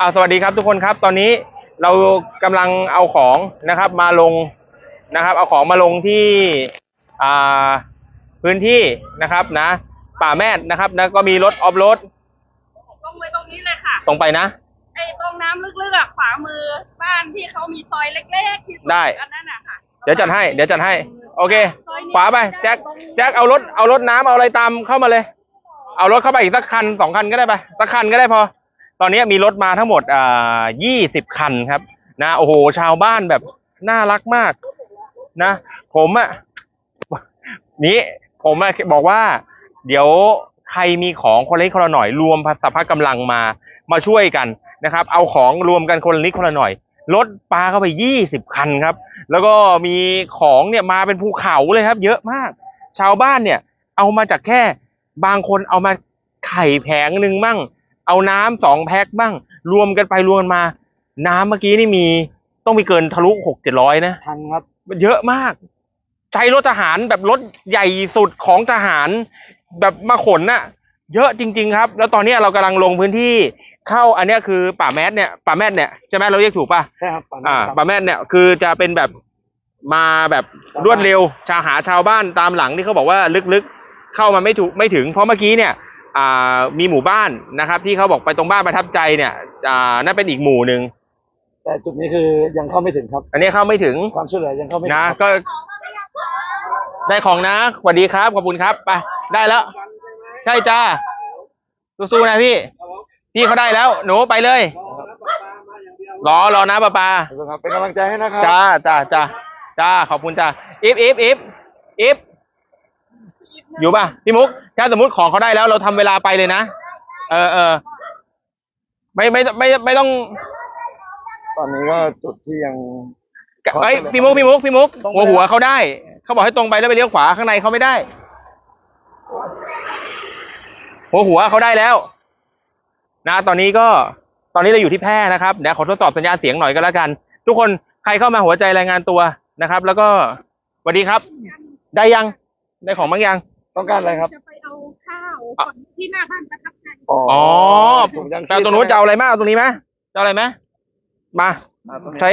อ่าสวัสดีครับทุกคนครับตอนนี้เรากำลังเอาของนะครับมาลงนะครับ เอาของมาลงที่อ่าพื้นที่นะครับนะ ป่าแมดนะครับแล้วก็มีรถออฟโรดตรงไปตรงนี้เลยค่ะ ตรงไปนะไอ้ตรงน้ำลึกๆอะขวามือบ้านที่เขามีซอยเล็กๆที่สุได้อันนั้นอะค่ะเดี๋ยวจัดให้เดี๋ยวจัดให้ โอเค ขวาไปแจ็คแจ็คเอารถเอารถน้ำเอาอะไรตามเข้ามาเลย เอารถเข้าไปอีกสักคันสองคันก็ได้ไปสักคันก็ได้พอ ตอนนี้มีรถมาทั้งหมดอ่ายี่สิบคันครับ นะโอ้โหชาวบ้านแบบน่ารักมาก นะ ผมอะนี้ผมอะบอกว่า เดี๋ยวใครมีของคนละนิดคนละหน่อยรวมสภากำลังมามาช่วยกันนะครับ เอาของรวมกันคนละนิดคนละหน่อยรถปลาเข้าไปยี่สิบคันครับ แล้วก็มีของเนี่ยมาเป็นภูเขาเลยครับ เยอะมาก ชาวบ้านเนี่ย เอามาจากแค่บางคนเอามาไข่แผงหนึ่งมั่ง เอาน้ำสองแพ็คบ้าง รวมกันไปรวมกันมา น้ำเมื่อกี้นี่มีต้องมีเกินทะลุหกเจ็ดร้อยนะทันครับเยอะมาก ใช้รถทหารแบบรถใหญ่สุดของทหารแบบมาขนน่ะ เยอะจริง ๆ ครับ แล้วตอนนี้เรากำลังลงพื้นที่เข้าอันเนี้ยคือป่าแมสเนี่ยป่าแมสเนี่ยใช่ไหมเราเรียกถูกป่ะใช่ครับตอนอ่านั้นครับป่าแมสเนี่ยคือจะเป็นแบบมาแบบรวดเร็วชาหาชาวบ้านตามหลังที่เขาบอกว่าลึกๆ เข้ามาไม่ถูกไม่ถึงเพราะเมื่อกี้เนี่ยอ่า มีหมู่บ้านนะครับที่เขาบอกไปตรงบ้านประทับใจเนี่ยอ่านั่นเป็นอีกหมู่หนึ่งแต่จุดนี้คือยังเข้าไม่ถึงครับ อันนี้เข้าไม่ถึงความช่วยเหลือยังเข้าไม่ถึงนะครับก็ได้ของนะสวัสดีครับขอบคุณครับไปได้แล้ว ใช่จ้าสู้ๆนะพี่ พี่เขาได้แล้ว หนูไปเลยรอรอนะป้าปาขอบคุณครับเป็นกำลังใจให้นะครับจ้าจ้าจ้าจ้าขอบคุณจ้าอิฟอิฟอิฟอิฟ อยู่ป่ะพี่มุก ถ้าสมมติของเขาได้แล้วเราทำเวลาไปเลยนะ เออเออไม่ไม่ไม่ไม่ไม่ต้อง ตอนนี้ก็จุดที่ยังเอ้ยพี่มุกพี่มุกพี่มุกตรงไปหัวหัวเขาได้ เขาบอกให้ตรงไปแล้วไปเลี้ยวขวาข้างในเขาไม่ได้ หัวหัวเขาได้แล้ว นะ ตอนนี้ก็ตอนนี้เราอยู่ที่แพร่นะครับเดี๋ยวขอทดสอบสัญญาณเสียงหน่อยก็แล้วกัน ทุกคนใครเข้ามาหัวใจรายงานตัวนะครับ แล้วก็สวัสดีครับ ได้ยังได้ของบางยัง ต้องการอะไรครับ จะไปเอาข้าวก่อนที่หน้าบ้านประทับใจอ๋อถุงยังชีพแต่ตรงนู้นจะเอาอะไรมาเอาตรงนี้ไหมจะเอาอะไรไหมมาอ่าตรงนี้ใช้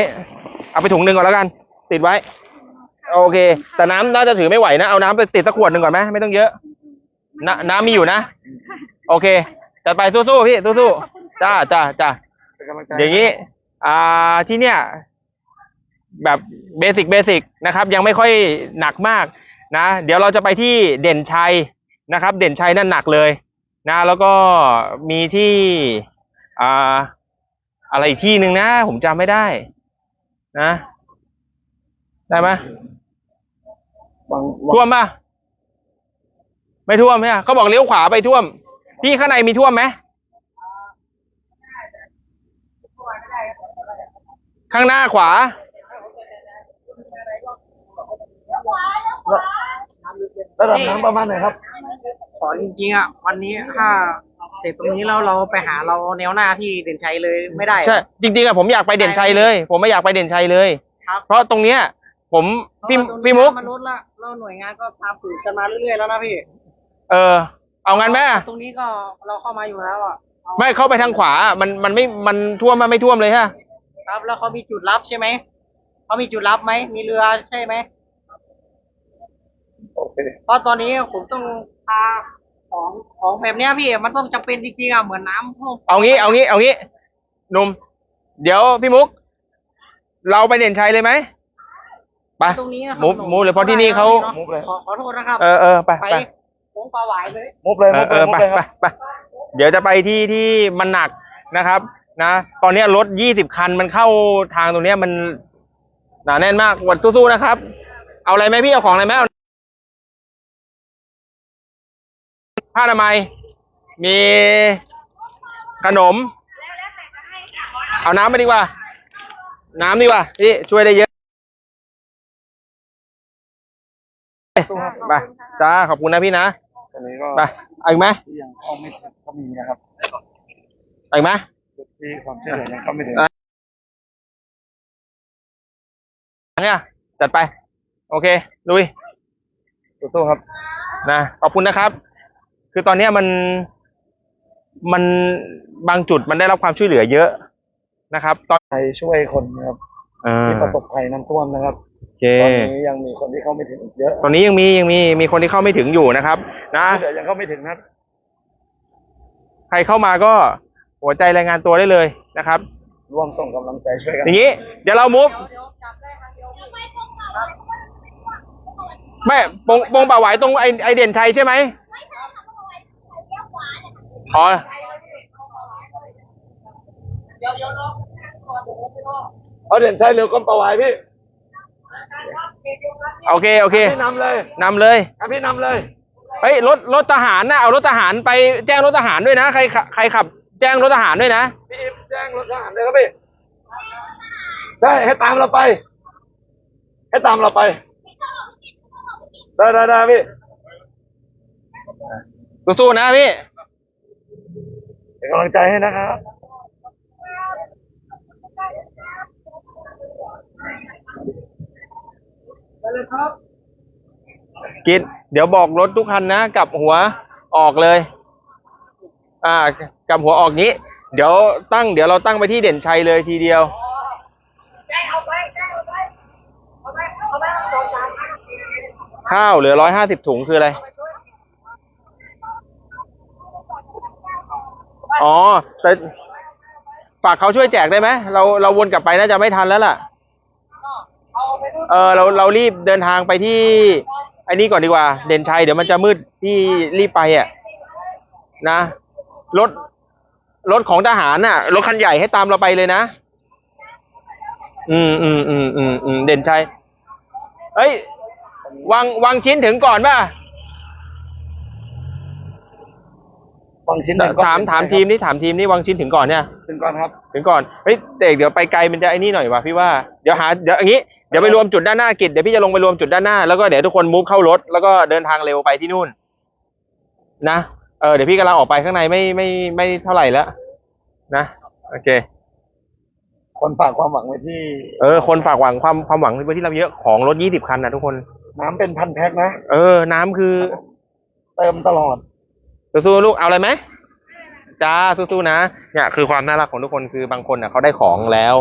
เอาไปถุงหนึ่งก่อนแล้วกัน ติดไว้ โอเค แต่น้ำน่าจะถือไม่ไหวนะ เอาน้ำไปติดสักขวดหนึ่งก่อนไหมไม่ต้องเยอะนน้ำมีอยู่นะ โอเคจัดไปสู้ๆพี่สู้ๆจ้าจ้าจ้า เป็นกำลังใจอย่างนี้ อ่า ที่เนี่ย แบบเบสิกเบสิกนะครับ ยังไม่ค่อยหนักมาก นะ เดี๋ยวเราจะไปที่เด่นชัยนะครับ เด่นชัยนั่นหนักเลยนะ แล้วก็มีที่อ่าอะไรอีกที่หนึ่งนะ ผมจำไม่ได้นะ ได้ไหมวางท่วมป่ะ ไม่ท่วมใช่ไหมเขาบอกเลี้ยวขวาไปท่วม พี่ข้างในมีท่วมไหมข้างหน้าขวา ระดับน้ำประมาณไหนครับ ขอจริงๆอะวันนี้ถ้าเสร็จตรงนี้แล้วเราไปหาเราแนวหน้าที่เด่นชัยเลยไม่ได้อะใช่จริงๆอะผมอยากไปเด่นชัยเลย ผมไม่อยากไปเด่นชัยเลย ครับ เพราะตรงเนี้ย ผมเพราะพี่ว่าตรงนี้พี่มุกมันลดละแล้วหน่วยงานก็ตามสืบกันมาเรื่อยๆแล้วนะพี่เออ เอางั้นไหมตรงนี้ก็เราเข้ามาอยู่แล้วอะอไม่เข้าไปทางขวา มันมันไม่มันท่วมมันไม่ท่วมเลยฮะ ครับแล้วเขามีจุดรับใช่ไหมเขามีจุดรับไหมมีเรือใช่ไหมโอ เคเพราะตอนนี้ผมต้องพาของของแบบเนี้ยพี่มันต้องจำเป็นจริงๆอะเหมือนน้ำท่วมเอางี้เอางี้เอางี้หนุ่ม เดี๋ยวพี่มุก เราไปเด่นชัยเลยไหมไปตรงนี้อะครับมุกมุกเลยเพราะที่นี่เขามุกเลย ขอขอโทษนะครับเออเออไปไปไปโค้งปลาหวายเลยมุกเลยเอมุอกเอเลยอมุไปกเลยคไปรับไปเดี๋ยวจะไปที่ที่มันหนักนะครับ นะ ตอนเนี้ยรถยี่สิบคันมันเข้าทางตรงเนี้ยมันหนาแน่นมากหวัดสู้ๆนะครับ เอาอะไรไหมพี่เอาของอะไรไหมเอา ผ้าอนามัย มีขนม เอาน้ำไปดีกว่า น้ำดีกว่าพี่ช่วยได้เยอะไปจ้าขอบคุณนะพี่นะตอนนี้ก็ไปเอาอีกไหมที่ยังเข้าไม่ถึงก็มีนะครับเอาอีกไหมจุดที่ความช่วยเหลือยังเข้าไม่ถึงเนี่ยจัดไป โอเคลุยสู้ๆครับ นะขอบคุณนะครับ คือตอนเนี้ยมันมันบางจุดมันได้รับความช่วยเหลือเยอะนะครับ ตอนไปช่วยคนนะครับอ่าที่ประสบภัยน้ำท่วมนะครับโอเค ตอนนี้ยังมีคนที่เข้าไม่ถึงอีกเยอะตอนนี้ยังมียังมีมีคนที่เข้าไม่ถึงอยู่นะครับ นะ เดี๋ยวยังเข้าไม่ถึงนะครับ ใครเข้ามาก็หัวใจรายงานตัวได้เลยนะครับ ร่วมส่งกำลังใจช่วยกันอย่างนี้ เดี๋ยวเรามุฟไม่ปงปงป่าหวายตรงไอไอเด่นชัยใช่ไหม อ๋อเอาเด่นชัยเร็วก้มประวายพี่โอเคโอเคพี่นำเลยนำเลยอะพี่นำเลยเฮ้ยรถรถทหารนะเอารถทหารไปแจ้งรถทหารด้วยนะใครขับใครขับ แจ้งรถทหารด้วยนะพี่อิฟแจ้งรถทหารเลยครับพี่ใช่ให้ตามเราไป ให้ตามเราไปได้ได้ได้พี่สู้ๆนะพี่ เป็นกำลังใจให้นะครับ กิดเดี๋ยวบอกรถทุกคันนะกลับหัวออกเลย อ่ากลับหัวออกงี้ เดี๋ยวตั้งเดี๋ยวเราตั้งไปที่เด่นชัยเลยทีเดียวข้าวเหลือร้อยห้าสิบถุงคืออะไร อ๋อ แต่ฝากเขาช่วยแจกได้ไหมเราเราวนกลับไปน่าจะไม่ทันแล้วล่ะ เออเราเรารีบเดินทางไปที่ไอ้นี่ก่อนดีกว่า เด่นชัยเดี๋ยวมันจะมืดที่รีบไปอะ นะรถรถของทหารน่ะรถคันใหญ่ให้ตามเราไปเลยนะ อืมอืมอืมอืมอืมเด่นชัยเอ้ยวางวางชิ้นถึงก่อนป่ะ ฟังชิ้นหนึ่งก็ถามถามทีมนี่ถามทีมนี่วางชิ้นถึงก่อนเนี่ย ถึงก่อนครับ ถึงก่อนเฮ้ยเด็กเดี๋ยวไปไกลมันจะไอ้นี่หน่อยว่ะพี่ว่าเดี๋ยวหาเดี๋ยวอย่างนี้เดี๋ยวไปรวมจุดด้านหน้ากิจเดี๋ยวพี่จะลงไปรวมจุดด้านหน้าแล้วก็เดี๋ยวทุกคนมูฟเข้ารถแล้วก็เดินทางเร็วไปที่นู่น นะเออเดี๋ยวพี่กำลังออกไปข้างในไม่ไม่ไม่เท่าไหร่แล้วนะโอเค คนฝากความหวังไว้ที่ เออ คนฝากหวังความความหวังไว้ที่เราเยอะของรถยี่สิบคันนะทุกคน น้ำเป็นพันแพ็คนะเออ น้ำคือ เติมตลอด สู้ๆลูกเอาอะไรไหมจ้าสู้ๆนะเนี่ยคือความน่ารักของทุกคนคือบางคนอะเขาได้ของแล้ว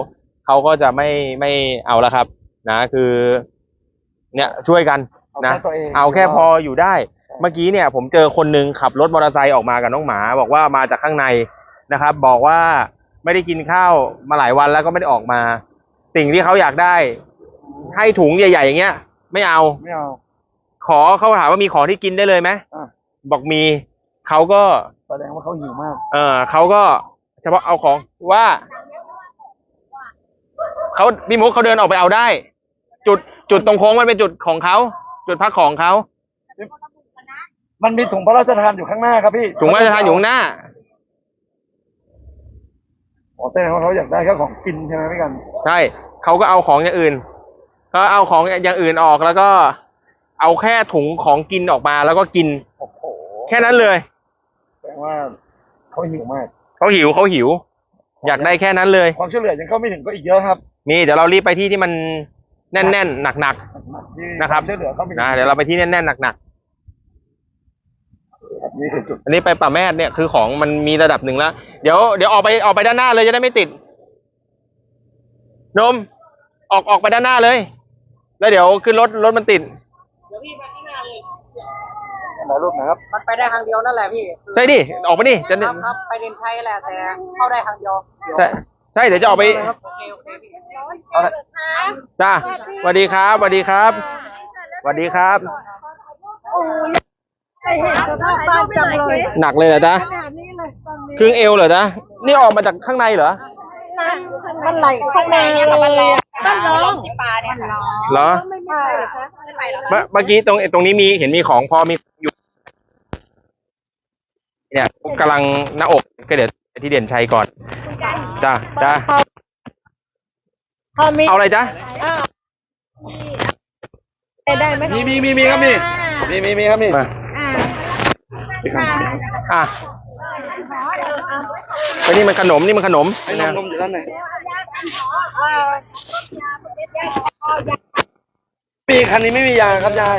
เขาก็จะไม่ไม่เอาแล้วครับ นะ คือ เนี่ยช่วยกันเอานะแค่ตัวเองเอาแค่พออยู่ได้ เมื่อกี้เนี่ย ผมเจอคนหนึ่งขับรถมอเตอร์ไซค์ออกมากับน้องหมา บอกว่ามาจากข้างในนะครับ บอกว่าไม่ได้กินข้าวมาหลายวันแล้วก็ไม่ได้ออกมา สิ่งที่เขาอยากได้ ให้ถุงใหญ่ๆอย่างเงี้ย ไม่เอาไม่เอา ขอเขาถามว่ามีของที่กินได้เลยไหมอะบอกมี เขาก็แสดงว่าเขาหิวมาก เออเขาก็เฉพาะเอาของว่าเขาพี่มุกเขาเดินออกไปเอาได้ จุดจุดตรงโค้งมันเป็นจุดของเขาจุดพักของเขามันมีถุงพระราชทานอยู่ข้างหน้าครับพี่ถุงพระราชทานอยู่ข้างหน้าอ๋อแสดงว่าเขาอยากได้แค่ของกินใช่ไหมพี่กัน ใช่เขาก็เอาของอย่างอื่นก็เอาของอย่างอื่นออกแล้วก็ เอาแค่ถุงของกินออกมาแล้วก็กินโอ้โหแค่นั้นเลย แสดงว่าเขาหิวมากเขาหิวเขาหิว อยากได้แค่นั้นเลย ความช่วยเหลือยังเข้าไม่ถึงก็อีกเยอะครับมีเดี๋ยวเรารีบไปที่ที่มันแน่นๆหนักที่นะครับวามช่วยเหลือเข้าไม่ถึๆงนะเดี๋ยวเราไปที่แน่นๆหนักครับนี่คือจุดๆอันนี้ไปป่าแม่เนี่ยคือของมันมีระดับหนึ่งแล้วเดี๋ยวเดี๋ยวออกไปออกไปด้านหน้าเลยจะได้ไม่ติดนมออกออกไปด้านหน้าเลย แล้วเดี๋ยวขึ้นรถรถมันติด เดี๋ยวพี่ไปข้าง หน้าเลยไหนรูปไหนครับมันไปได้ทางเดียวนั่นแหละพี่ใช่ดิออกไปดิจะครับครับไปเด่นชัยแหละแต่เข้าได้ทางเดียวใช่ใช่เดี๋ยวจะออกไปครับโอเคโอเคพี่จ้าสวัสดีครับสวัสดีครับสวัสดีครับไปเห็นสภาพบ้านจังเลยหนักเลยเหรอจ๊ะขนาดนี้เลยตอนนี้ครึ่งเอวเหรอจ๊ะนี่ออกมาจากข้างในเหรอ มันไหลข้างในเนี่ยมันร้องมันร้องที่ปลาเนี่ยค่ะเหรอไม่ไม่ไปหรอคะไม่ไปหรอเมื่อเมื่อกี้ตรงตรงนี้มีเห็นมีของพอมีอยู่ เนี่ยกำลังหน้าอกก็เดี๋ยวไปที่เด่นชัยก่อนจ้าจ้าพอมีเอาอะไรจ๊ะได้ไหมมีมีมีมีครับมีมีมีมีครับมีมาอะ ไปนี่มันขนมนี่มันขนมไอ้นมนมอยู่ด้านไหนปีคันนี้ไม่มียางครับยาย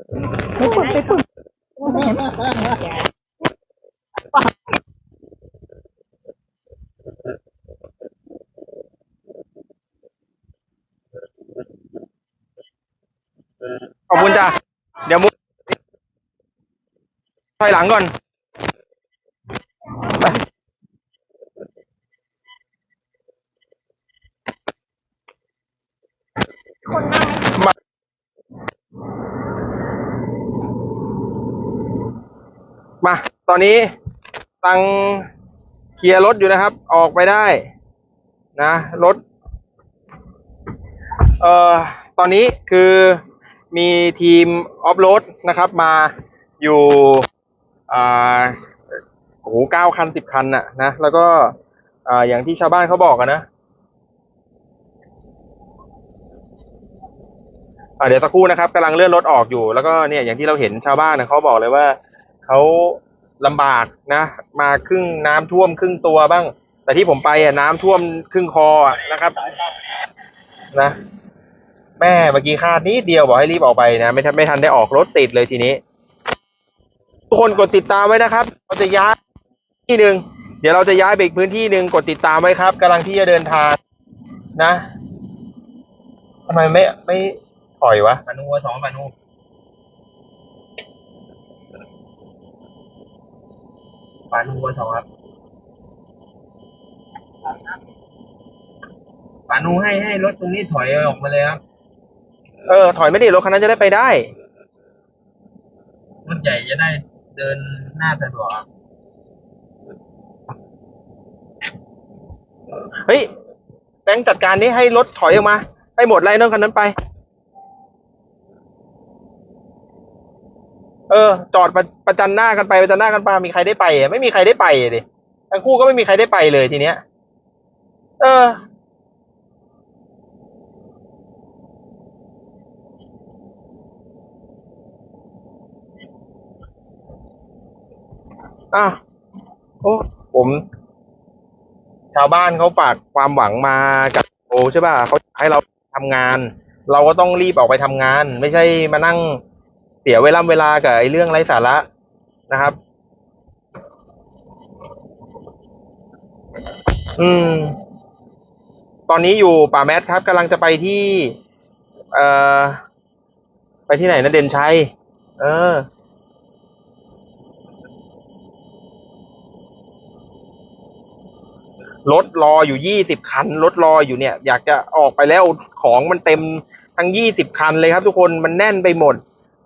ขอบคุณจ้ะ เดี๋ยวมุกถอยหลังก่อน ไป มา มา ตอนนี้ตังเคลียร์รถอยู่นะครับ ออกไปได้นะรถเอ่อตอนนี้คือมีทีมออฟโรดนะครับ มาอยู่อ่าโอ้โหเก้าคันสิบคันน่ะนะแล้วก็อ่าอย่างที่ชาวบ้านเขาบอกกันนะเดี๋ยวสักครู่นะครับกำลังเลื่อนรถออกอยู่ แล้วก็เนี่ยอย่างที่เราเห็นชาวบ้านนะเขาบอกเลยว่าเขา ลำบากนะ มาครึ่งน้ำท่วมครึ่งตัวบ้าง แต่ที่ผมไปอะน้ำท่วมครึ่งคออะนะครับนะ แม่เมื่อกี้คาดนิดเดียวบอกให้รีบออกไปนะไม่ทันไม่ทันได้ออกรถติดเลยทีนี้ ทุกคนกดติดตามไว้นะครับ เราจะย้ายที่หนึ่งเดี๋ยวเราจะย้ายไปอีกพื้นที่หนึ่งกดติดตามไว้ครับกำลังที่จะเดินทางนะทำไมไม่ไม่ถอยวะปานูสอง ปานูปานูสองครับปานูให้ให้รถตรงนี้ถอยออกมาเลยครับเออ ถอยไม่ดีรถคันนั้นจะได้ไปได้ รถใหญ่จะได้เดินหน้าสะดวกเฮ้ยแตงจัดการนี้ให้รถถอยออกมา ให้หมดไล่น้องคันนั้นไป เออ จอดประประจันหน้ากันไปประจันหน้ากันไปมีใครได้ไปอะไม่มีใครได้ไปอะดิทั้งคู่ก็ไม่มีใครได้ไปเลยทีเนี้ย เออ อะโอ้ผม ชาวบ้านเขาฝากความหวังมากับโอใช่ป่ะเขาให้เราทำงาน เราก็ต้องรีบออกไปทำงาน ไม่ใช่มานั่ง เสียเวลาเวลากับไอ้เรื่องไร้สาระนะครับ อืม ตอนนี้อยู่ป่าแมสครับกำลังจะไปที่ เอ่อ ไปที่ไหนนะเด่นชัย เออ รถรออยู่ยี่สิบคัน รถรออยู่เนี่ย อยากจะออกไปแล้วของมันเต็มทั้งยี่สิบคันเลยครับทุกคนมันแน่นไปหมด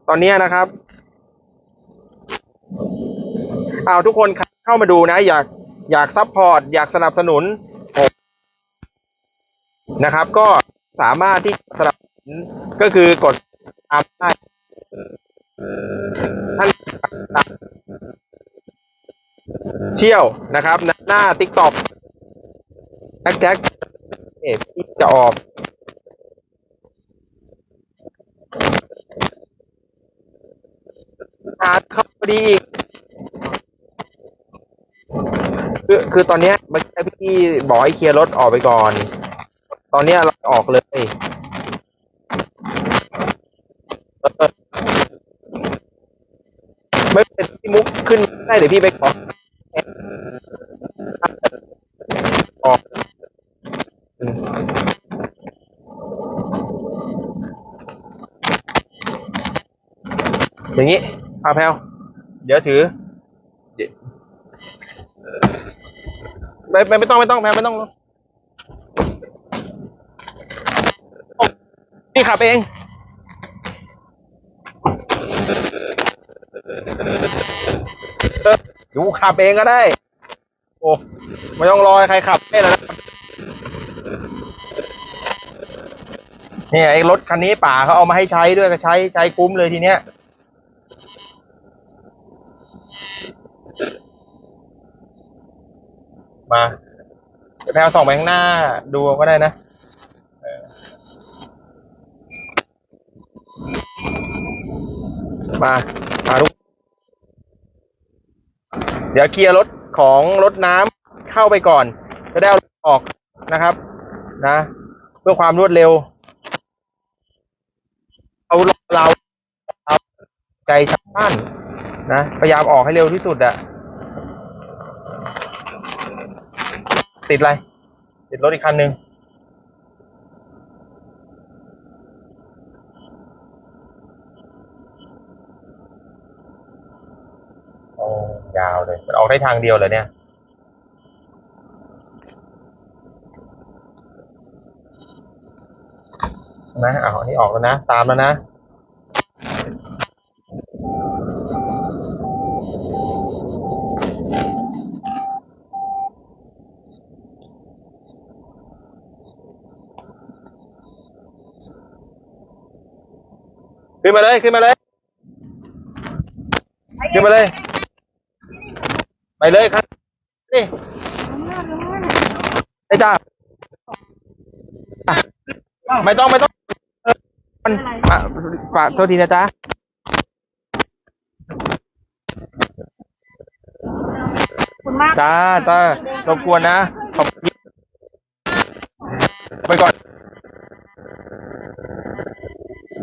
ตอนนี้นะครับเอาทุกคนเข้ามาดูนะ อยากอยากซัพพอร์ต อยากสนับสนุนผมนะครับ ก็สามารถที่สนับสนุนก็คือกดตามได้ท่านเชี่ยวนะครับ หน้าติ๊กต็อกแจ็คแจ็คเอ๊ะพี่จะออก ขาเข้าพอดีอีกคือคือตอนเนี้ยเมื่อกี้พี่บอกให้เคลียร์รถออกไปก่อน ตอนเนี้ยเราออกเลยไม่เป็นพี่มุกขึ้นได้เดี๋ยวพี่ไปขออก อย่างนี้ อาแพลวเดี๋ยวถือเดะไม่ไม่ไม่ต้องไม่ต้องแพลวไม่ต้องพี่ขับเองออเดี๋ยวกูขับเองก็ได้ โอ้ไม่ต้องรอให้ใครขับให้แล้วนะเนี่ยไอ้รถคันนี้ป่าเขาเอามาให้ใช้ด้วยก็ใช้ใช้คุ้มเลยทีเนี้ย มาเดี๋ยวแพลวส่องไปข้างหน้าดูก็ได้นะมามาทุกเดี๋ยวเคลียร์รถของรถน้ำเข้าไปก่อน จะได้เอาออกนะครับ นะ เพื่อความรวดเร็ว เอาเราเอาใจชาวบ้าน นะพยายามออกให้เร็วที่สุดอะติดอะไร ติดรถอีกคันหนึ่งโอ้ยาวเลย มันออกได้ทางเดียวเลยเนี่ยนะเอาอันนี้ออกแล้วนะ ตามแล้วนะ นมาเลย ขึ้นมาเลย ขึ้นมาเลย ไปเลยครับ นี่ไอ้จ้าอะไม่ต้องไม่ต้องเออมันอะฝากโทษทีนะจ๊ะคุณมากจ้าจ้ารบกวนนะขอบคุณไปก่อน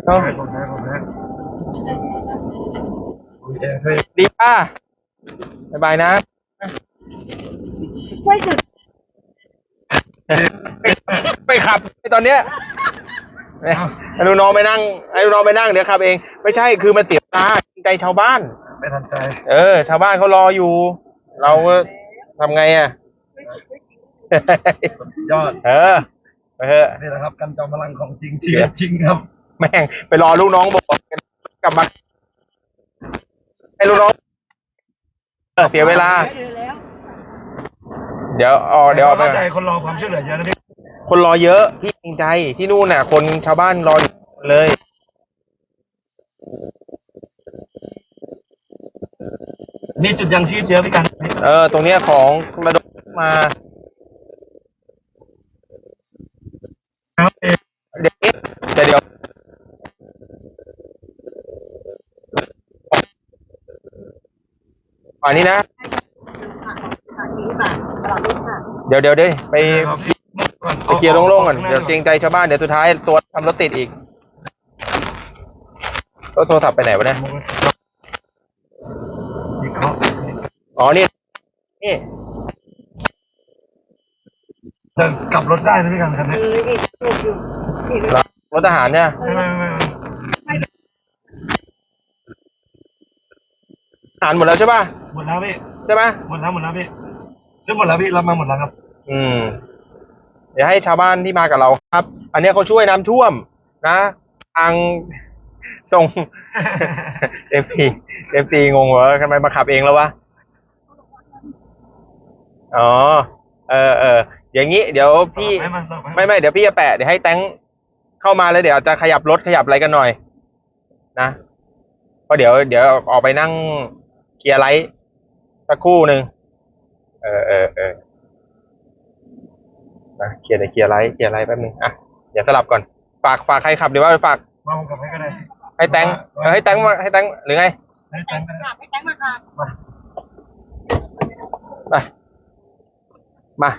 เอาผมแพ้ผมแพ้โอเคเฮ้ย ดีป้าบ๊ายบายนะช่วยจุดไปขับไอตอนเนี้ยให้ลูกน้องไปนั่งให้ลูกน้องไปนั่งเดี๋ยวขับเอง ไม่ใช่คือมันเสียเวลาเกรงใจชาวบ้าน ไม่ทันใจ เออ ชาวบ้านเขารออยู่ เราก็ทำไงอะยอด เออไปเถอะนี่แหละครับ กันจอมพลังของจริงชีวิตจริงครับ แม่งไปรอลูกน้องบอกกลับมา ให้ลูกน้องเออเสียเวลา เดี๋ยวออกเดี๋ยวออกไปเข้าใจคนรอความช่วยเหลือเยอะนะพี่คนรอเยอะพี่จริงใจที่นู่นน่ะ คนชาวบ้านรออยู่เลยนี่จุดยังชีพเยอะพี่กันเออ ตรงเนี้ยของระดมมา ครับเดี๋ยวนี้แต่เดี๋ยว อันนี้นะ เดี๋ยวเดี๋ยวเดี๋ยวไปไปเคลียร์โล่งๆก่อน เดี๋ยวเกรงใจชาวบ้าน เดี๋ยวสุดท้ายตัวทำรถติดอีกก็โทรศัพท์ไปไหนวะเนี่ยวิเคราะห์อ๋อ นี่ นี่จะกลับรถได้นะพี่กันคันนี้รถทหารเนี่ย ไม่ไม่ไม่ไม่ ทหารหมดแล้วใช่ป่ะหมดแล้วพี่ใช่ป่ะหมดแล้วหมดแล้วพี่เรื่องหมดแล้วพี่รับมาหมดแล้วครับ อืม เดี๋ยวให้ชาวบ้านที่มากับเราครับ อันเนี้ยเขาช่วยน้ำท่วม นะทางส่งเอฟซีเอฟซีงงเหรอทำไมมาขับเองแล้ววะอ๋อเออเอออย่างนี้เดี๋ยวพี่ไม่มาต่อปไม่ไม่เดี๋ยวพี่จะแปะเดี๋ยวให้แตงเข้ามาแล้วเดี๋ยวจะขยับรถขยับอะไรกันหน่อย นะเพราะเดี๋ยวเดี๋ยวออกไปนั่ง เคลียร์ไลท์สักครู่หนึ่งเออเออเออนะเคลียร์เดี๋ยวเคลียร์ไลท์เคลียร์ไลท์แป๊บนึงอะเดี๋ยวสลับก่อนฝากฝากใครขับหรือว่าฝากมาผมกลับให้ก็ได้ให้แตงเออให้แตงมาให้แตงหรือไงให้แตงก็ได้ให้แตงมาค่ะมาไปมา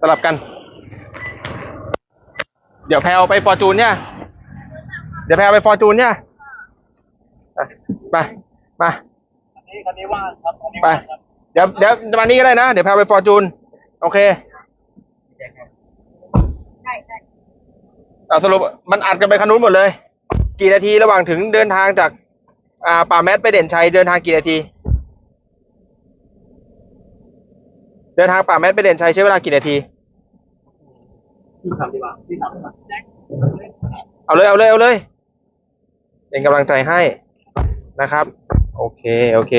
สลับกัน เดี๋ยวแพลวไปฟอร์จูนเนี่ย เดี๋ยวแพลวไปฟอร์จูนเนี่ย ไป มานี่คันนี้ว่างครับคันนี้ไปว่างครับเดี๋ยวเดี๋ยวมานี้ก็ได้นะ เดี๋ยวแพลวไปฟอร์จูน โอเคใช่ใช่เอาสรุปมันอัดกันไปคันนู้นหมดเลย กี่นาทีระหว่างถึงเดินทางจาก อ่าป่าแมสไปเด่นชัยเดินทางกี่นาที เดินทางป่าแมสไปเด่นชัยใช้เวลากี่นาทีพี่ทำดีกว่าพี่ทำดีกว่าเอาเลยเอาเลยเอาเลยเป็นกำลังใจให้นะครับ โอเค โอเค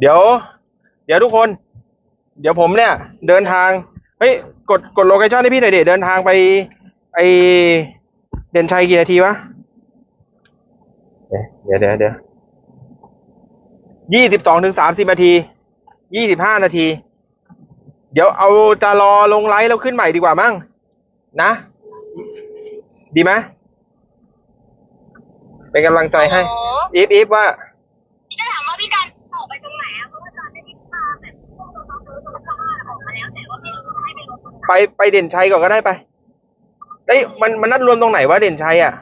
เดี๋ยว เดี๋ยวทุกคน เดี๋ยวผมเนี่ย เดินทาง เฮ้ย กด กดโลเคชั่นให้พี่หน่อยดิเดินทางไป ไอเด่นชัยกี่นาทีวะ เดี๋ยวเดี๋ยวเดี๋ยวยี่สิบสองถึงสามสิบนาที ยี่สิบห้านาที เดี๋ยวเอาจะรอลงไลฟ์แล้วขึ้นใหม่ดีกว่ามั้ง นะ ดีไหมเป็นกำลังใจให้อี ฟอีฟว่าพี่ก็ถามว่าพี่การออกไปตรงไหนอะเพราะว่าตอนนี้พาแบบพวกน้องๆรถชาวบ้านออกมาแล้วแต่ว่าไม่รู้ให้ไปรถตรงไหนไปไปเด่นชัยก่อนก็ได้ไปเอ้ยมันมันนัดรวมตรงไหนวะเด่นชัยอะ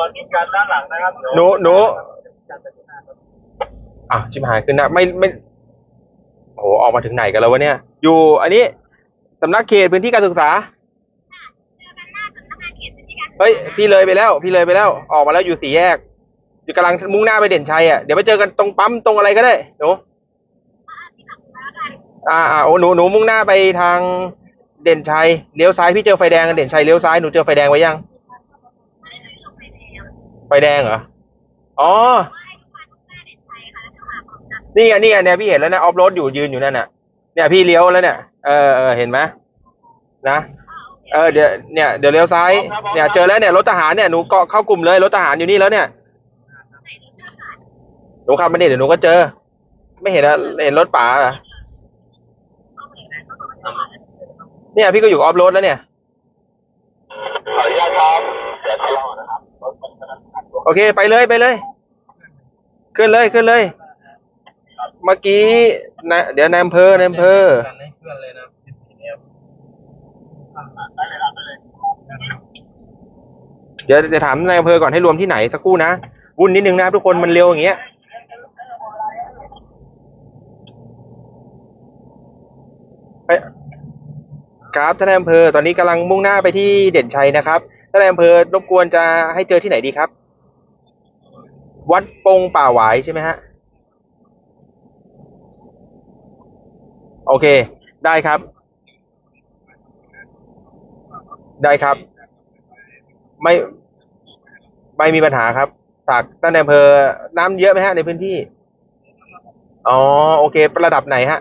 วันการด้านหลังนะครับหนูหนูอะชิมหายขึ้นนะไม่ไม่โอ้โหออกมาถึงไหนกันแล้ววะเนี่ย อยู่อันนี้สำนักเขตพื้นที่การศึกษาเฮ้ยพี่เลยไปแล้ว พี่เลยไปแล้ว ออกมาแล้วอยู่สี่แยก อยู่กำลังมุ่งหน้าไปเด่นชัยอะเดี๋ยวไปเจอกันตรงปั๊มตรงอะไรก็ได้หนูอ่าอ่าโอ้หนูหนูมุ่งหน้าไปทางเด่นชัยเลี้ยวซ้ายพี่เจอไฟแดงเด่นชัยเลี้ยวซ้ายหนูเจอไฟแดงไว้ยังไฟแดงเหรออ๋อนี่ไงนี่ไงเนี่ยพี่เห็นแล้วนะออฟโรดอยู่ยืนอยู่นั่นน่ะ เนี่ยพี่เลี้ยวแล้วเนี่ยเออเออเห็นไหมนะ เออเดี๋ยวเนี่ยเดี๋ยวเลี้ยวซ้าย เนี่ยเจอแล้วเนี่ยรถทหารเนี่ยหนูเกาะเข้ากลุ่มเลยรถทหารอยู่นี่แล้วเนี่ยหนูขับมาเนี่ยเดี๋ยวหนูก็เจอ ไม่เห็นอะเห็นรถป๋าเหรอเนี่ยพี่ก็อยู่ออฟโรดแล้วเนี่ยขออนุญาตครับเดี๋ยวทะเลาะนะครับโอเคไปเลยไปเลย ขึ้นเลยขึ้นเลย เมื่อกี้นะเดี๋ยวนายอำเภอนายอำเภอเเดี๋ยวจะถามนายอำเภอก่อนให้รวมที่ไหนสักครู่นะวุ่นนิดนึงนะครับทุกคนมันเร็วอย่างเงี้ยไปครับท่านนายอำเภอตอนนี้กำลังมุ่งหน้าไปที่เด่นชัยนะครับท่านนายอำเภอรบกวนจะให้เจอที่ไหนดีครับ วัดปงป่าหวายใช่ไหมฮะโอเค ได้ครับ ได้ครับ ไม่ไม่มีปัญหาครับฝากท่านในอำเภอน้ำเยอะไหมฮะในพื้นที่ อ๋อโอเค ระดับไหนฮะ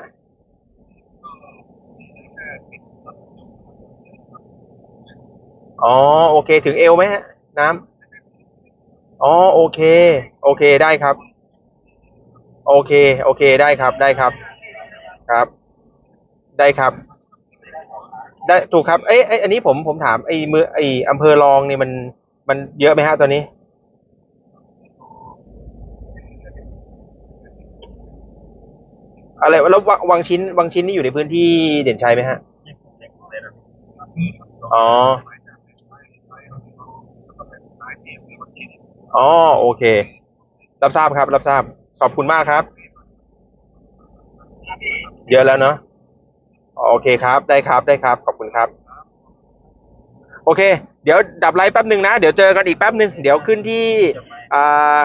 อ๋อโอเค ถึงเอวไหมฮะ น้ำอ๋อโอเค โอเคได้ครับ โอเค โอเคได้ครับได้ครับ ครับ ได้ครับ ได้ถูกครับเอ้ยเอ้ยอันนี้ผมผมถามไอ้มือไอ้อำเภอรองเนี่ยมันมันเยอะไหมฮะตอนนี้ อะไรแล้ววังวังชิ้นวังชิ้นนี่อยู่ในพื้นที่เด่นชัยไหมฮะอ๋ออ๋อโอเค รับทราบครับ รับทราบขอบคุณมากครับ เยอะแล้วเนาะ โอเคครับ ได้ครับได้ครับ ขอบคุณครับ โอเค เดี๋ยวดับไลฟ์แป๊บหนึ่งนะ เดี๋ยวเจอกันอีกแป๊บหนึ่งเดี๋ยวขึ้นที่อ่า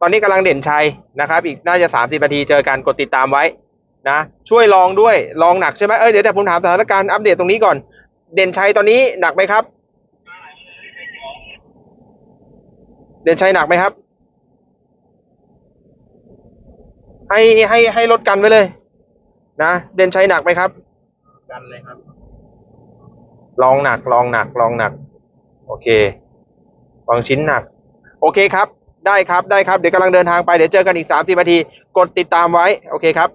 ตอนนี้กำลังเด่นชัยนะครับ อีกน่าจะสามสิบนาทีเจอกันกดติดตามไว้นะช่วยลองด้วยลองหนักใช่ไหมเอ้ยเดี๋ยวแต่ผมถามสถานการณ์อัปเดตตรงนี้ก่อน เด่นชัยตอนนี้หนักไหมครับ เด่นชัยหนักไหมครับ ให้ให้ให้ลดกันไว้เลย นะ เด่นชัยหนักไหมครับ กันเลยครับ ลองหนักลองหนักลองหนัก โอเคบางชิ้นหนัก โอเคครับ ได้ครับได้ครับเดี๋ยวกำลังเดินทางไปเดี๋ยวเจอกันอีกสามสิบนาที กดติดตามไว้ โอเคครับ